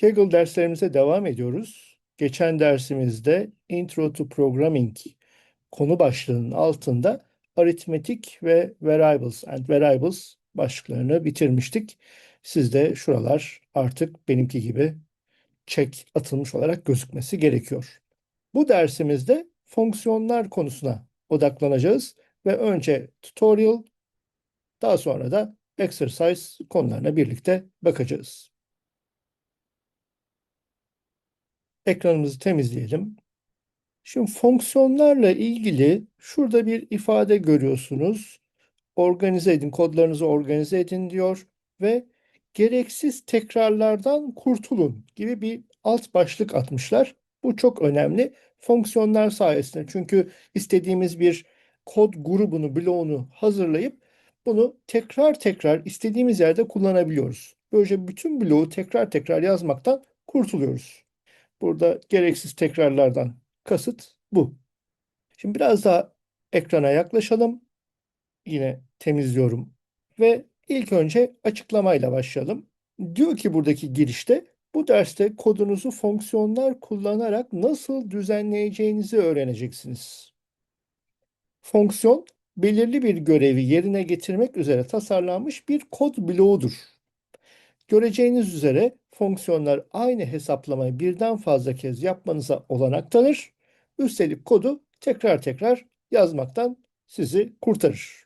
Kaggle derslerimize devam ediyoruz. Geçen dersimizde Intro to Programming konu başlığının altında aritmetik ve variables and variables başlıklarını bitirmiştik. Sizde şuralar artık benimki gibi çek atılmış olarak gözükmesi gerekiyor. Bu dersimizde fonksiyonlar konusuna odaklanacağız ve önce tutorial daha sonra da exercise konularına birlikte bakacağız. Ekranımızı temizleyelim. Şimdi fonksiyonlarla ilgili şurada bir ifade görüyorsunuz. Organize edin, kodlarınızı organize edin diyor ve gereksiz tekrarlardan kurtulun gibi bir alt başlık atmışlar. Bu çok önemli fonksiyonlar sayesinde. Çünkü istediğimiz bir kod grubunu, bloğunu hazırlayıp bunu tekrar tekrar istediğimiz yerde kullanabiliyoruz. Böylece bütün bloğu tekrar tekrar yazmaktan kurtuluyoruz. Burada gereksiz tekrarlardan kasıt bu. Şimdi biraz daha ekrana yaklaşalım. Yine temizliyorum ve ilk önce açıklamayla başlayalım. Diyor ki buradaki girişte bu derste kodunuzu fonksiyonlar kullanarak nasıl düzenleyeceğinizi öğreneceksiniz. Fonksiyon belirli bir görevi yerine getirmek üzere tasarlanmış bir kod bloğudur. Göreceğiniz üzere fonksiyonlar aynı hesaplamayı birden fazla kez yapmanıza olanak tanır. Üstelik kodu tekrar tekrar yazmaktan sizi kurtarır.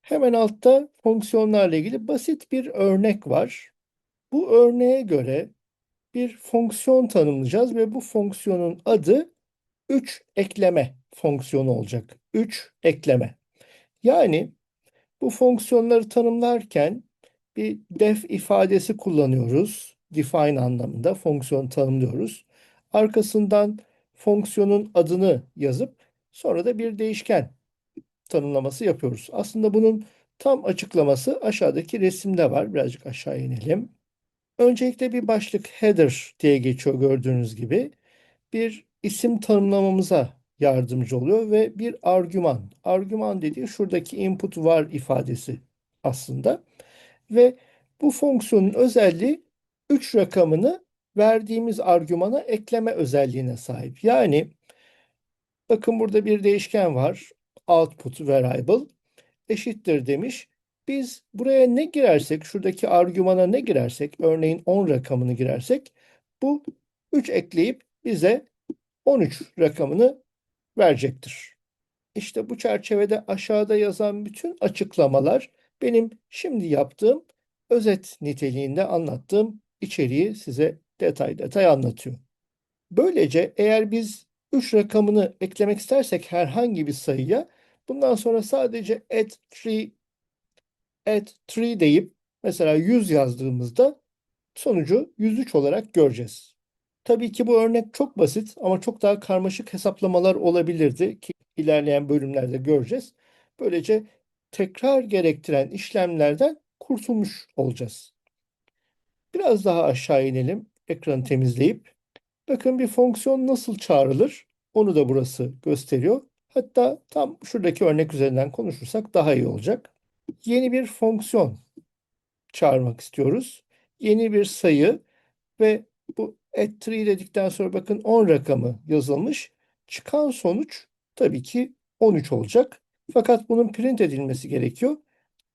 Hemen altta fonksiyonlarla ilgili basit bir örnek var. Bu örneğe göre bir fonksiyon tanımlayacağız ve bu fonksiyonun adı 3 ekleme fonksiyonu olacak. 3 ekleme. Yani bu fonksiyonları tanımlarken bir def ifadesi kullanıyoruz. Define anlamında fonksiyon tanımlıyoruz. Arkasından fonksiyonun adını yazıp sonra da bir değişken tanımlaması yapıyoruz. Aslında bunun tam açıklaması aşağıdaki resimde var. Birazcık aşağı inelim. Öncelikle bir başlık header diye geçiyor gördüğünüz gibi. Bir isim tanımlamamıza yardımcı oluyor ve bir argüman. Argüman dediği şuradaki input var ifadesi aslında. Ve bu fonksiyonun özelliği 3 rakamını verdiğimiz argümana ekleme özelliğine sahip. Yani bakın burada bir değişken var. Output variable eşittir demiş. Biz buraya ne girersek, şuradaki argümana ne girersek, örneğin 10 rakamını girersek bu 3 ekleyip bize 13 rakamını verecektir. İşte bu çerçevede aşağıda yazan bütün açıklamalar benim şimdi yaptığım özet niteliğinde anlattığım içeriği size detay detay anlatıyor. Böylece eğer biz 3 rakamını eklemek istersek herhangi bir sayıya bundan sonra sadece add 3 add 3 deyip mesela 100 yazdığımızda sonucu 103 olarak göreceğiz. Tabii ki bu örnek çok basit ama çok daha karmaşık hesaplamalar olabilirdi ki ilerleyen bölümlerde göreceğiz. Böylece tekrar gerektiren işlemlerden kurtulmuş olacağız. Biraz daha aşağı inelim. Ekranı temizleyip. Bakın bir fonksiyon nasıl çağrılır? Onu da burası gösteriyor. Hatta tam şuradaki örnek üzerinden konuşursak daha iyi olacak. Yeni bir fonksiyon çağırmak istiyoruz. Yeni bir sayı ve bu add 3 dedikten sonra bakın 10 rakamı yazılmış. Çıkan sonuç tabii ki 13 olacak. Fakat bunun print edilmesi gerekiyor.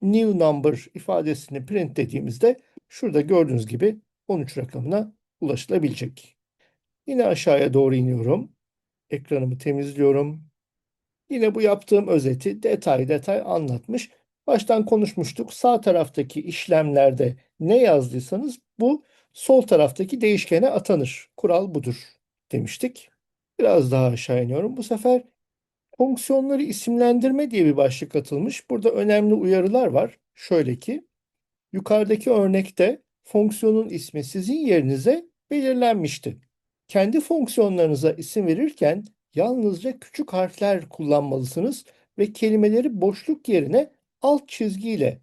New number ifadesini print dediğimizde şurada gördüğünüz gibi 13 rakamına ulaşılabilecek. Yine aşağıya doğru iniyorum. Ekranımı temizliyorum. Yine bu yaptığım özeti detay detay anlatmış. Baştan konuşmuştuk. Sağ taraftaki işlemlerde ne yazdıysanız bu sol taraftaki değişkene atanır. Kural budur demiştik. Biraz daha aşağı iniyorum. Bu sefer Fonksiyonları isimlendirme diye bir başlık atılmış. Burada önemli uyarılar var. Şöyle ki, yukarıdaki örnekte fonksiyonun ismi sizin yerinize belirlenmişti. Kendi fonksiyonlarınıza isim verirken yalnızca küçük harfler kullanmalısınız ve kelimeleri boşluk yerine alt çizgiyle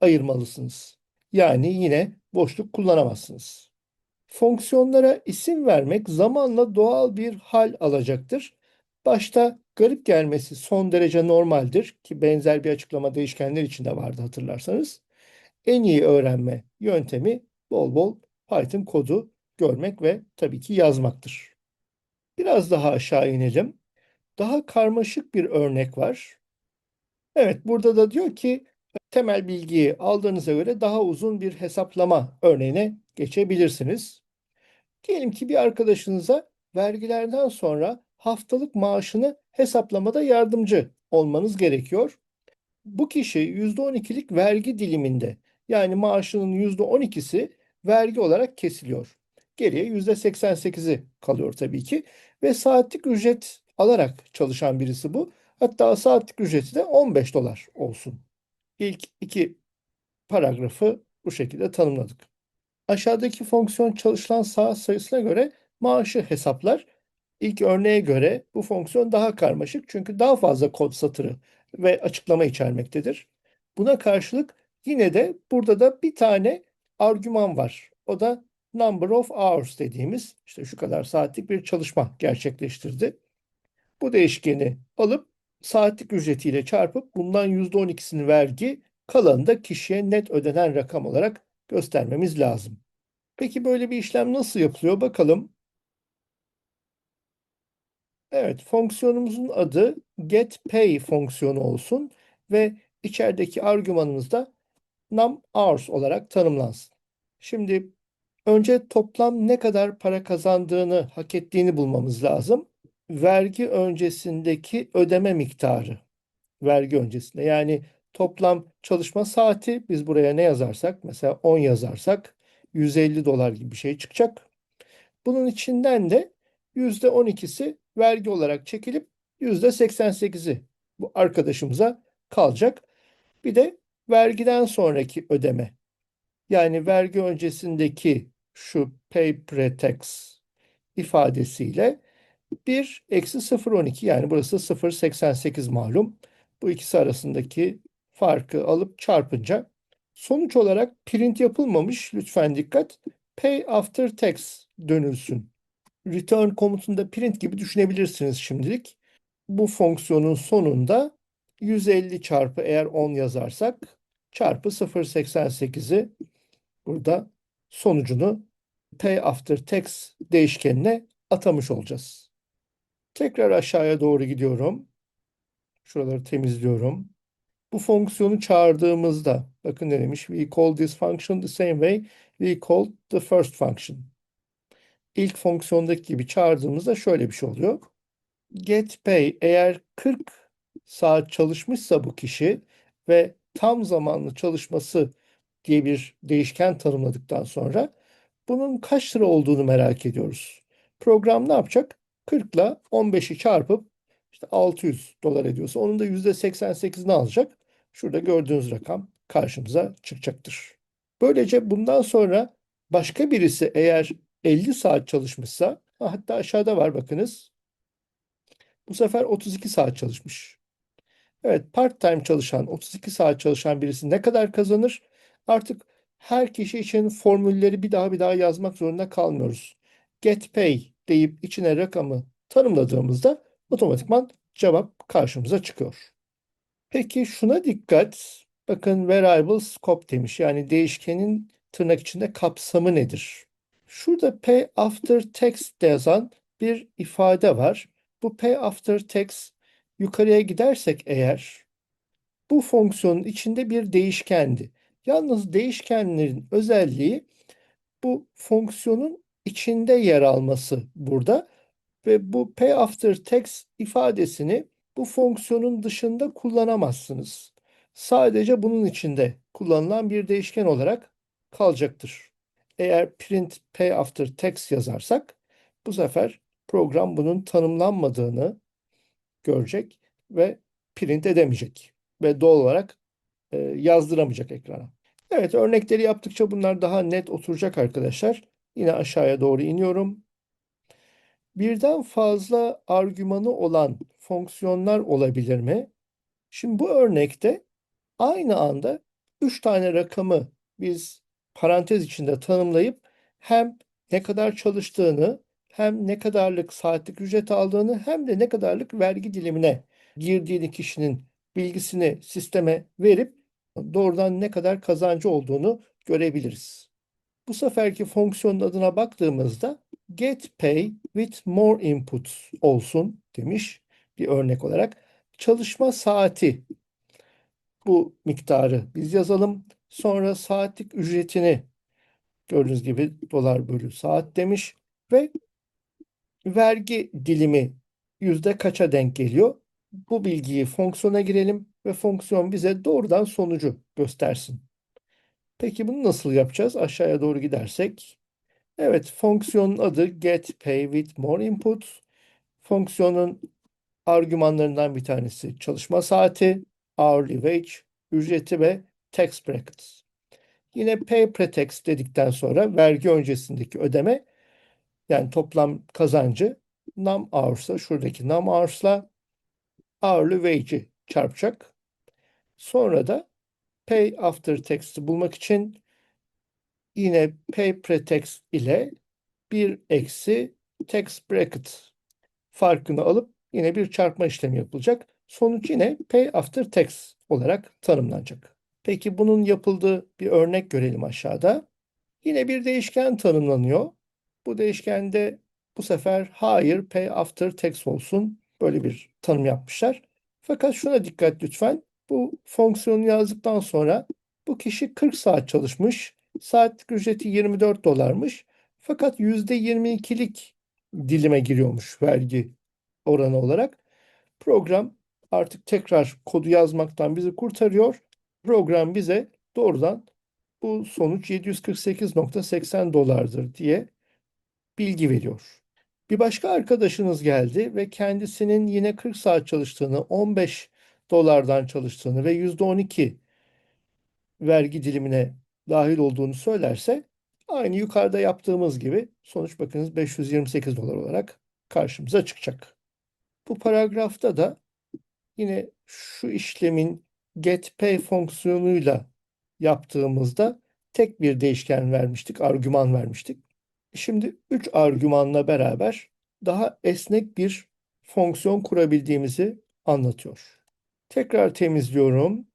ayırmalısınız. Yani yine boşluk kullanamazsınız. Fonksiyonlara isim vermek zamanla doğal bir hal alacaktır. Başta garip gelmesi son derece normaldir ki benzer bir açıklama değişkenler için de vardı hatırlarsanız. En iyi öğrenme yöntemi bol bol Python kodu görmek ve tabii ki yazmaktır. Biraz daha aşağı inelim. Daha karmaşık bir örnek var. Evet, burada da diyor ki temel bilgiyi aldığınıza göre daha uzun bir hesaplama örneğine geçebilirsiniz. Diyelim ki bir arkadaşınıza vergilerden sonra haftalık maaşını hesaplamada yardımcı olmanız gerekiyor. Bu kişi %12'lik vergi diliminde yani maaşının %12'si vergi olarak kesiliyor. Geriye %88'i kalıyor tabii ki ve saatlik ücret alarak çalışan birisi bu. Hatta saatlik ücreti de 15 dolar olsun. İlk iki paragrafı bu şekilde tanımladık. Aşağıdaki fonksiyon çalışılan saat sayısına göre maaşı hesaplar. İlk örneğe göre bu fonksiyon daha karmaşık çünkü daha fazla kod satırı ve açıklama içermektedir. Buna karşılık yine de burada da bir tane argüman var. O da number of hours dediğimiz işte şu kadar saatlik bir çalışma gerçekleştirdi. Bu değişkeni alıp saatlik ücretiyle çarpıp bundan %12'sini vergi, kalanını da kişiye net ödenen rakam olarak göstermemiz lazım. Peki böyle bir işlem nasıl yapılıyor bakalım. Evet, fonksiyonumuzun adı getPay fonksiyonu olsun ve içerideki argümanımız da numHours olarak tanımlansın. Şimdi önce toplam ne kadar para kazandığını, hak ettiğini bulmamız lazım. Vergi öncesindeki ödeme miktarı. Vergi öncesinde yani toplam çalışma saati biz buraya ne yazarsak mesela 10 yazarsak 150 dolar gibi bir şey çıkacak. Bunun içinden de %12'si vergi olarak çekilip %88'i bu arkadaşımıza kalacak. Bir de vergiden sonraki ödeme. Yani vergi öncesindeki şu pay pre-tax ifadesiyle 1 eksi 0.12 yani burası 0.88 malum. Bu ikisi arasındaki farkı alıp çarpınca sonuç olarak print yapılmamış lütfen dikkat pay after tax dönülsün. Return komutunda print gibi düşünebilirsiniz şimdilik. Bu fonksiyonun sonunda 150 çarpı eğer 10 yazarsak çarpı 0.88'i burada sonucunu pay after tax değişkenine atamış olacağız. Tekrar aşağıya doğru gidiyorum. Şuraları temizliyorum. Bu fonksiyonu çağırdığımızda bakın ne demiş? We call this function the same way we call the first function. İlk fonksiyondaki gibi çağırdığımızda şöyle bir şey oluyor. Get pay eğer 40 saat çalışmışsa bu kişi ve tam zamanlı çalışması diye bir değişken tanımladıktan sonra bunun kaç lira olduğunu merak ediyoruz. Program ne yapacak? 40 ile 15'i çarpıp işte 600 dolar ediyorsa onun da %88'ini alacak. Şurada gördüğünüz rakam karşımıza çıkacaktır. Böylece bundan sonra başka birisi eğer 50 saat çalışmışsa hatta aşağıda var bakınız. Bu sefer 32 saat çalışmış. Evet part-time çalışan 32 saat çalışan birisi ne kadar kazanır? Artık her kişi için formülleri bir daha bir daha yazmak zorunda kalmıyoruz. Get pay deyip içine rakamı tanımladığımızda otomatikman cevap karşımıza çıkıyor. Peki şuna dikkat. Bakın variable scope demiş. Yani değişkenin tırnak içinde kapsamı nedir? Şurada pay after tax yazan bir ifade var. Bu pay after tax yukarıya gidersek eğer bu fonksiyonun içinde bir değişkendi. Yalnız değişkenlerin özelliği bu fonksiyonun içinde yer alması burada ve bu pay after tax ifadesini bu fonksiyonun dışında kullanamazsınız. Sadece bunun içinde kullanılan bir değişken olarak kalacaktır. Eğer print pay after tax yazarsak bu sefer program bunun tanımlanmadığını görecek ve print edemeyecek ve doğal olarak e, yazdıramayacak ekrana. Evet örnekleri yaptıkça bunlar daha net oturacak arkadaşlar. Yine aşağıya doğru iniyorum. Birden fazla argümanı olan fonksiyonlar olabilir mi? Şimdi bu örnekte aynı anda 3 tane rakamı biz parantez içinde tanımlayıp hem ne kadar çalıştığını hem ne kadarlık saatlik ücret aldığını hem de ne kadarlık vergi dilimine girdiğini kişinin bilgisini sisteme verip doğrudan ne kadar kazancı olduğunu görebiliriz. Bu seferki fonksiyonun adına baktığımızda get pay with more inputs olsun demiş bir örnek olarak. Çalışma saati bu miktarı biz yazalım. Sonra saatlik ücretini gördüğünüz gibi dolar bölü saat demiş ve vergi dilimi yüzde kaça denk geliyor? Bu bilgiyi fonksiyona girelim ve fonksiyon bize doğrudan sonucu göstersin. Peki bunu nasıl yapacağız? Aşağıya doğru gidersek. Evet, fonksiyonun adı get pay with more input. Fonksiyonun argümanlarından bir tanesi çalışma saati, hourly wage, ücreti ve tax brackets. Yine pay pretext dedikten sonra vergi öncesindeki ödeme yani toplam kazancı num hours'la şuradaki num hours'la hourly wage'i çarpacak. Sonra da pay after tax'ı bulmak için yine pay pretext ile bir eksi tax bracket farkını alıp yine bir çarpma işlemi yapılacak. Sonuç yine pay after tax olarak tanımlanacak. Peki bunun yapıldığı bir örnek görelim aşağıda. Yine bir değişken tanımlanıyor. Bu değişkende bu sefer hayır pay after tax olsun. Böyle bir tanım yapmışlar. Fakat şuna dikkat lütfen. Bu fonksiyonu yazdıktan sonra bu kişi 40 saat çalışmış. Saatlik ücreti 24 dolarmış. Fakat %22'lik dilime giriyormuş vergi oranı olarak. Program artık tekrar kodu yazmaktan bizi kurtarıyor. Program bize doğrudan bu sonuç 748.80 dolardır diye bilgi veriyor. Bir başka arkadaşınız geldi ve kendisinin yine 40 saat çalıştığını, 15 dolardan çalıştığını ve %12 vergi dilimine dahil olduğunu söylerse aynı yukarıda yaptığımız gibi sonuç bakınız 528 dolar olarak karşımıza çıkacak. Bu paragrafta da yine şu işlemin getPay fonksiyonuyla yaptığımızda tek bir değişken vermiştik, argüman vermiştik. Şimdi 3 argümanla beraber daha esnek bir fonksiyon kurabildiğimizi anlatıyor. Tekrar temizliyorum.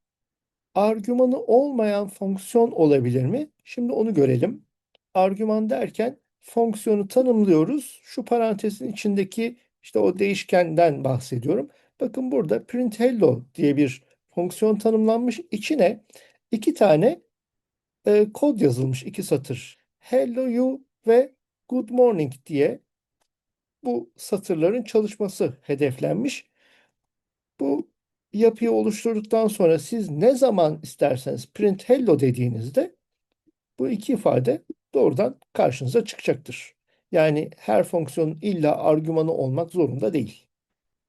Argümanı olmayan fonksiyon olabilir mi? Şimdi onu görelim. Argüman derken fonksiyonu tanımlıyoruz. Şu parantezin içindeki işte o değişkenden bahsediyorum. Bakın burada print hello diye bir fonksiyon tanımlanmış. İçine iki tane e, kod yazılmış, iki satır. Hello you ve good morning diye bu satırların çalışması hedeflenmiş. Bu yapıyı oluşturduktan sonra siz ne zaman isterseniz print hello dediğinizde bu iki ifade doğrudan karşınıza çıkacaktır. Yani her fonksiyon illa argümanı olmak zorunda değil.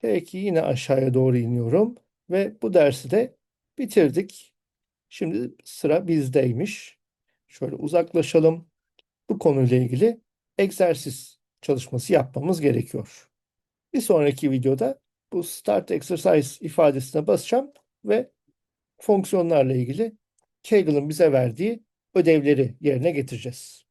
Peki yine aşağıya doğru iniyorum ve bu dersi de bitirdik. Şimdi sıra bizdeymiş. Şöyle uzaklaşalım. Bu konuyla ilgili egzersiz çalışması yapmamız gerekiyor. Bir sonraki videoda bu start exercise ifadesine basacağım ve fonksiyonlarla ilgili Kaggle'ın bize verdiği ödevleri yerine getireceğiz.